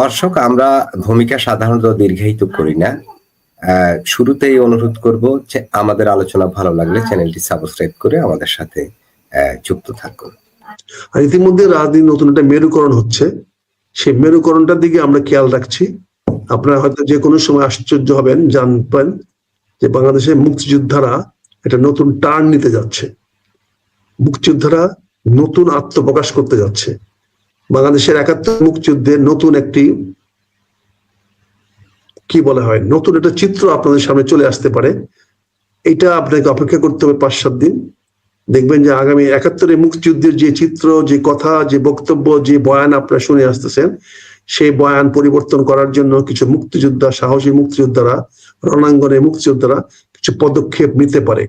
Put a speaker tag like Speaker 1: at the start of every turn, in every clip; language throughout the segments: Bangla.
Speaker 1: দর্শক, আমরা ভূমিকা সাধারণত দীর্ঘায়িত করি না। শুরুতেই অনুরোধ করব যে আমাদের আলোচনা ভালো লাগলে চ্যানেলটি সাবস্ক্রাইব করে আমাদের সাথে যুক্ত থাকুন।
Speaker 2: আর ইতিমধ্যে রাজনীতি নতুন একটা মেরুকরণ হচ্ছে। সেই মেরুকরণটার দিকে আমরা খেয়াল রাখছি। আপনারা হয়তো যে কোনো সময় আশ্চর্য হবেন, জানবেন যে বাংলাদেশের মুক্তিযোদ্ধারা একটা নতুন টার্ন নিতে যাচ্ছে। মুক্তিযোদ্ধারা নতুন আত্মপ্রকাশ করতে যাচ্ছে। বাংলাদেশের একাত্তর মুক্তিযুদ্ধে নতুন একটি, কি বলা হয়, নতুন একটা চিত্র আপনাদের সামনে চলে আসতে পারে। এটা আপনাকে অপেক্ষা করতে হবে পাঁচ, সাত দিন। দেখবেন যে আগামী একাত্তরে মুক্তিযুদ্ধের যে চিত্র, যে কথা, যে বক্তব্য, যে বয়ান আপনারা শুনে আসতেছেন, সেই বয়ান পরিবর্তন করার জন্য কিছু মুক্তিযোদ্ধা, সাহসী মুক্তিযোদ্ধারা রণাঙ্গনে মুক্তিযোদ্ধারা কিছু পদক্ষেপ নিতে পারে।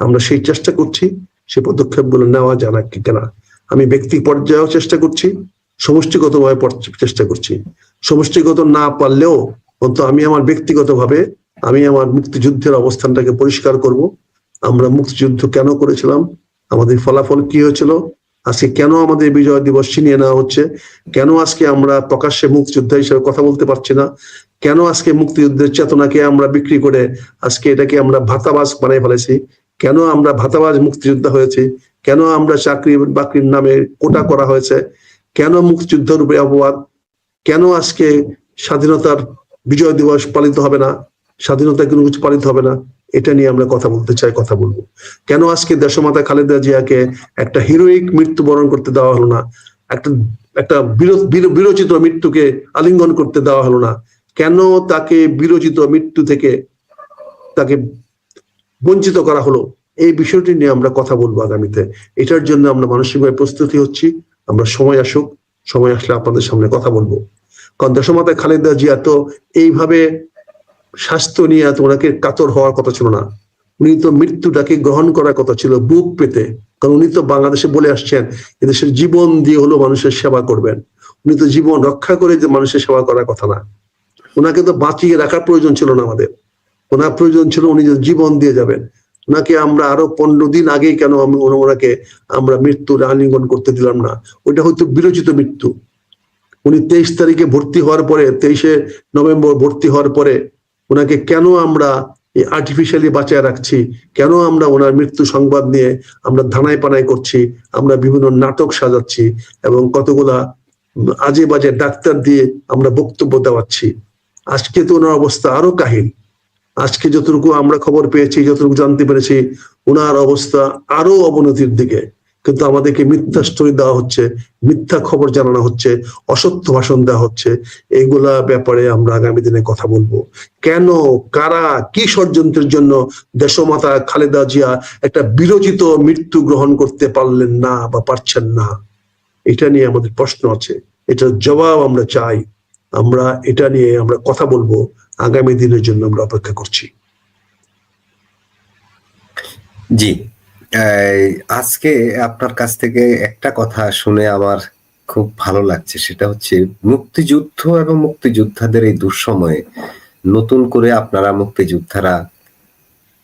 Speaker 2: আমরা সেই চেষ্টা করছি সেই পদক্ষেপগুলো নেওয়া জানা কেনা আমি ব্যক্তি পর্যায়েও চেষ্টা করছি, সমষ্টিগতভাবে চেষ্টা করছি। সমষ্টিগত না পারলেও অন্তত আমি আমার ব্যক্তিগতভাবে আমি আমার মুক্তিযুদ্ধের অবস্থানটাকে পরিষ্কার করব। আমরা মুক্তিযুদ্ধ কেন করেছিলাম? আমাদের ফলাফল কি হয়েছিল? আজকে কেন আমাদের বিজয় দিবস ছিনিয়ে নেওয়া হচ্ছে? কেন আজকে আমরা প্রকাশ্যে মুক্তিযোদ্ধা হিসেবে কথা বলতে পারছি না? কেন আজকে মুক্তিযুদ্ধের চেতনাকে আমরা বিক্রি করে আজকে এটাকে আমরা ভাতাবাজ বানাই ফেলেছি? কেন আমরা ভাতাবাজ মুক্তিযোদ্ধা হয়েছি? কেন আমরা চাকরি বাকরির নামে কোটা করা হয়েছে? কেন মুক্তিযুদ্ধের উপরে অপবাদ কেন আজকে স্বাধীনতার বিজয় দিবস পালিত হবে না? স্বাধীনতা কোনো কিছু পালিত হবে না? এটা নিয়ে আমরা কথা বলতে চাই কথা বলব। কেন আজকে দেশমাতা খালেদা জিয়াকে একটা হিরোইক মৃত্যুবরণ করতে দেওয়া হলো না? একটা একটা বিরো- বিরো- বিরোচিত মৃত্যুকে আলিঙ্গন করতে দেওয়া হলো না? কেন তাকে বিরোচিত মৃত্যু থেকে তাকে বঞ্চিত করা হলো? এই বিষয়টি নিয়ে আমরা কথা বলব আগামীতে। এটার জন্য আমরা মানসিকভাবে প্রস্তুতি হচ্ছি। আমরা সময় আসুক, সময় আসলে আপনাদের সামনে কথা বলব। কারণ দেশমাতা খালেদা জিয়া তো এইভাবে স্বাস্থ্য নিয়ে ওনাকে কাতর হওয়ার কথা ছিল না। উনি তো মৃত্যুটাকে গ্রহণ করার কথা ছিল বুক পেতে। কারণ উনি তো বাংলাদেশে বলে আসছেন, এদেশের জীবন দিয়ে হলো মানুষের সেবা করবেন। উনি তো জীবন রক্ষা করে যে মানুষের সেবা করার কথা না। ওনাকে তো বাঁচিয়ে রাখার প্রয়োজন ছিল না আমাদের। ওনার প্রয়োজন ছিল উনি জীবন দিয়ে যাবেন। ওনাকে আমরা আরও পনেরো দিন আগেই কেন ওনাকে আমরা মৃত্যুর আলিঙ্গন করতে দিলাম না? ওইটা হয়তো বিরোচিত মৃত্যু। উনি তেইশ তারিখে ভর্তি হওয়ার পরে, তেইশে নভেম্বর ভর্তি হওয়ার পরে ওনাকে কেন আমরা আর্টিফিশিয়ালি বাঁচায় রাখছি? কেন আমরা ওনার মৃত্যু সংবাদ নিয়ে আমরা ধানায় পানায় করছি? আমরা বিভিন্ন নাটক সাজাচ্ছি এবং কতগুলা আজে বাজে ডাক্তার দিয়ে আমরা বক্তব্য দেওয়াচ্ছি। আজকে তো ওনার অবস্থা আরও কাহিল। আজকে যতটুকু আমরা খবর পেয়েছি, যতটুকু জানতে পেরেছি ওনার অবস্থা আরও অবনতির দিকে। কিন্তু আমাদেরকে মিথ্যা স্টোরি দেওয়া হচ্ছে, মিথ্যা খবর জানানো হচ্ছে, অসত্য ভাষণ দেওয়া হচ্ছে। এগুলা ব্যাপারে আমরা আগামী দিনে কথা বলব। কেন, কারা, কি ষড়যন্ত্রের জন্য দেশমাতা খালেদা জিয়া একটা বিরোচিত মৃত্যু গ্রহণ করতে পারলেন না বা পারছেন না? এটা নিয়ে আমাদের প্রশ্ন আছে। এটার জবাব আমরা চাই। আমরা এটা নিয়ে আমরা কথা বলব। আগামী দিনের জন্য আমরা অপেক্ষা করছি।
Speaker 1: জি। আজকে আপনার কাছ থেকে একটা কথা শুনে আমার খুব ভালো লাগছে, সেটা হচ্ছে মুক্তিযুদ্ধ এবং মুক্তিযোদ্ধাদের এই দুঃসময়ে নতুন করে আপনারা মুক্তিযোদ্ধারা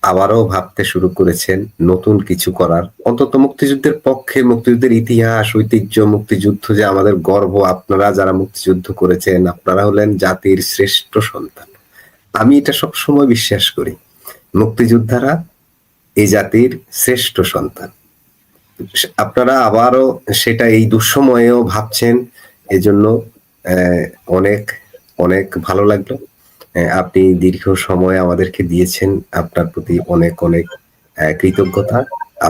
Speaker 1: আবারও ভাবতে শুরু করেছেন নতুন কিছু করার। অন্তত মুক্তিযুদ্ধের পক্ষে, মুক্তিযুদ্ধের ইতিহাস, ঐতিহ্য, মুক্তিযুদ্ধ যে আমাদের গর্ব, আপনারা যারা মুক্তিযুদ্ধ করেছেন, আপনারা হলেন জাতির শ্রেষ্ঠ সন্তান। আমি এটা সবসময় বিশ্বাস করি, মুক্তিযোদ্ধারা এই জাতির শ্রেষ্ঠ সন্তান। আপনারা আবারও সেটা এই দুঃসময়েও ভাবছেন, এজন্য অনেক অনেক ভালো লাগল। আপনি দীর্ঘ সময় আমাদেরকে দিয়েছেন আপনার প্রতি অনেক অনেক কৃতজ্ঞতা।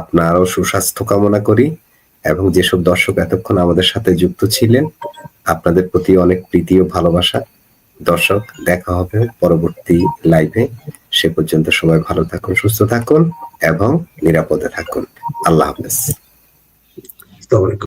Speaker 1: আপনারও সুস্বাস্থ্য কামনা করি এবং যেসব দর্শক এতক্ষণ আমাদের সাথে যুক্ত ছিলেন, আপনাদের প্রতি অনেক প্রীতি ও ভালোবাসা। দর্শক, দেখা হবে পরবর্তী লাইভে সে পর্যন্ত সবাই ভালো থাকুন, সুস্থ থাকুন এবং নিরাপদে থাকুন। আল্লাহ হাফেজ।